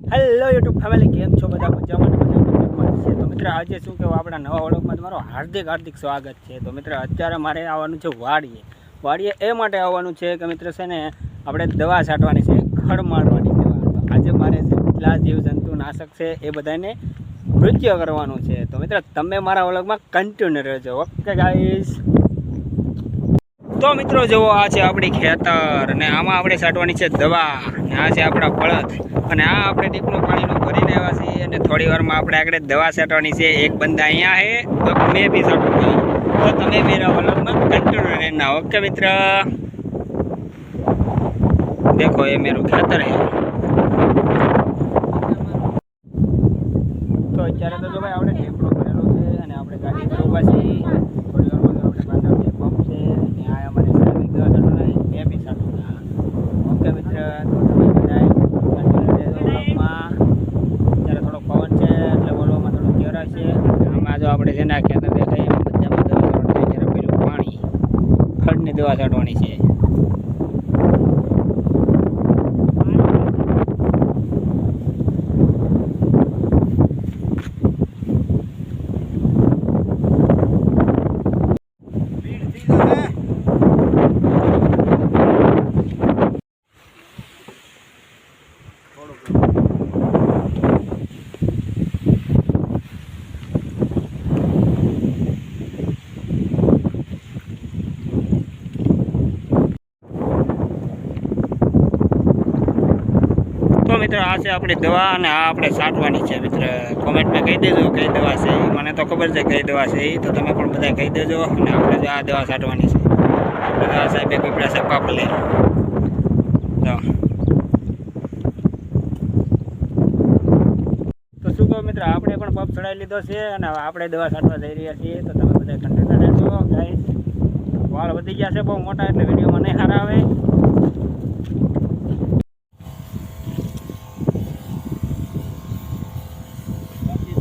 Hello YouTube family કેમ છો બધા? મજામાં છે? તો મિત્ર, આજે શું કહેવું? આપણા નવા વળોકમાં તમારો હાર્દિક હાર્દિક સ્વાગત છે. તો મિત્ર, અત્યારે મારે આવવાનું છે વાડીએ. વાડીએ એ માટે આવવાનું છે કે મિત્ર, છે ને, આપણે દવા છાંટવાની છે, ખડ મારવાની દવા. તો આજે મારે જેટલા જીવજંતુ નાશક છે, એ બધાને મૃત્યુ કરવાનું છે. તો મિત્ર, તમે મારા ઓળખમાં કન્ટિન્યુ રહેજો. ઓકે ગાઈઝ તો મિત્રો જુઓ, આ છે આપણી ખેતર અને આમાં આપણે છાંટવાની છે દવા અને આ છે આપણા બળદ અને આ આપણે ટીપનું પાણીનું ભરીને આવ્યા છીએ અને થોડી વારમાં આપણે આગળ દવા છાંટવાની છે. એક બંદા અહીંયા છે, તો મેં બી છાંટું તો તમે મેરા વલણમાં કંટ્રોલ રહેના ઓકે મિત્ર? દેખો, એ મેરું ખેતર છે. તો અત્યારે તો જો ભાઈ, આપણે ટેપલો ભરેલો છે અને આપણે ગાડી ઊભા છીએ થોડી વારમાં તો આપણે પાછળ બે પંપ છે અને આ અમારે સાહેબ દવા છાંટવાના બે બી છાંટવાના ઓકે મિત્ર તો તમે બધાય continue રહેજો vlogમાં. અત્યારે થોડો પવન છે એટલે બોલવામાં થોડું કેરા છે આમાં જો આપણે જેના ખેતર દેખાય એમાં બધામાં દવા છાંટવાની છે જ્યારે પેલું પાણી ખડની દવા છાંટવાની છે તો મિત્ર, આ છે આપણી દવા અને આ આપણે છાંટવાની છે. મિત્ર કોમેન્ટમાં કહી દેજો કઈ દવા છે મને તો ખબર છે કઈ દવા છે એ. તો તમે પણ બધા કહી દેજો અને આપણે જો આ દવા છાંટવાની છે. આપણે દવા સાહેબે પીપળા સાહેબ પાપલે લે તો શું કહો મિત્ર, આપણે પણ પપ ચડાવી લીધો છે અને આપણે દવા છાંટવા જઈ રહ્યા છીએ. તો તમે બધા કન્ટેન્ટ રહેજો. ગાઈસ વાળ વધી ગયા છે બહુ મોટા એટલે વિડીયોમાં નહીં સારા આવે.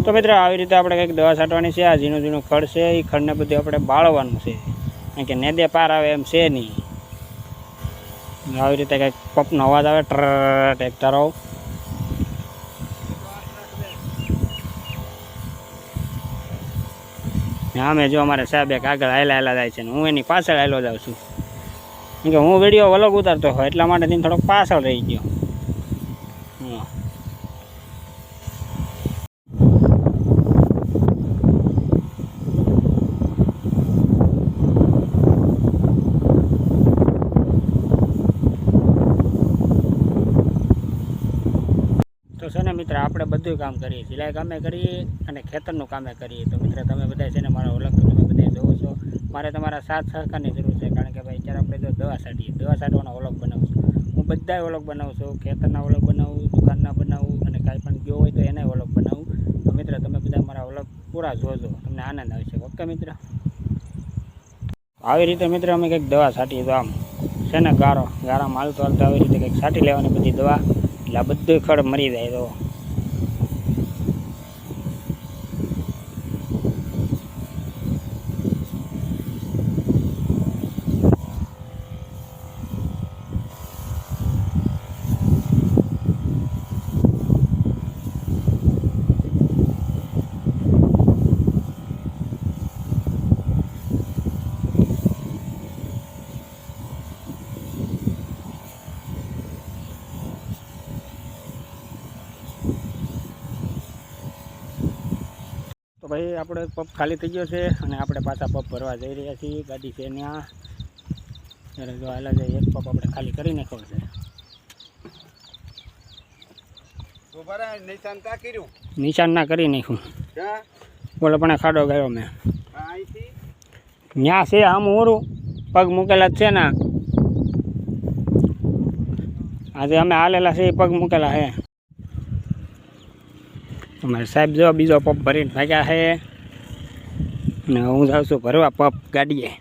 તો મિત્રો આવી રીતે આપણે કંઈક દવા છાંટવાની છે. આ ઝીણું ઝીણું ખડ છે. એ ખડને બધું આપણે બાળવાનું છે. કારણ કે નેદે પાર આવે એમ છે નહીં. આવી રીતે કંઈક પપનો અવાજ આવે. ટ્ર ને આમે જો અમારે સાહેબ એક આગળ હાયલા હાયલા જાય છે ને હું એની પાછળ આવેલો જાઉં છું. કેમ કે હું વીડિયો અલગ ઉતારતો હોય એટલા માટે થોડોક પાછળ રહી ગયો હા તો છે ને મિત્ર, આપણે બધું કામ કરીએ સિલાઈ કામે કરીએ અને ખેતરનું કામે કરીએ. તો મિત્ર, તમે બધા છે ને મારા ઓળખ તમે બધા જોવો છો. મારે તમારા સાથ સહકારની જરૂર છે, કારણ કે ભાઈ અત્યારે આપણે જો દવા છાંટીએ દવા છાંટવાનો ઓળખ બનાવું છું. હું બધાય ઓળખ બનાવું છું. ખેતરના ઓળખ બનાવું, દુકાનના બનાવું અને કાંઈ પણ ગયો હોય તો એને ઓળખ બનાવું. તો મિત્ર, તમે બધા મારા ઓળખ પૂરા જોજો. તમને આનંદ આવશે ઓકે મિત્ર? આવી રીતે મિત્ર, અમે કંઈક દવા સાટીએ તો આમ. છે ને ગારો. ગારામાં હાલતો હાલતો આવી રીતે કંઈક છાંટી લેવાની બધી દવા. એટલે આ બધું ખડ મરી જાય તો. તો ભાઈ આપણો એક પંપ ખાલી થઈ ગયો છે અને આપણે પાછા પંપ ભરવા જઈ રહ્યા છીએ. ગાડી છે ત્યાં. ત્યારે જો હાલા જાય એક પંપ આપણે ખાલી કરી નાખ્યો છે. નિશાન ના કરી નાખ્યું. બોલો પણ ખાડો ગયો મેં. ત્યાં છે આમ ઓરું. પગ મૂકેલા જ છે ને. આજે અમે હાલેલા છે એ પગ મૂકેલા છે અમારે સાહેબ જો બીજો પપ ભરીને ભાગ્યા છે. અને હું જાઉં છું ભરવા પપ ગાડીએ.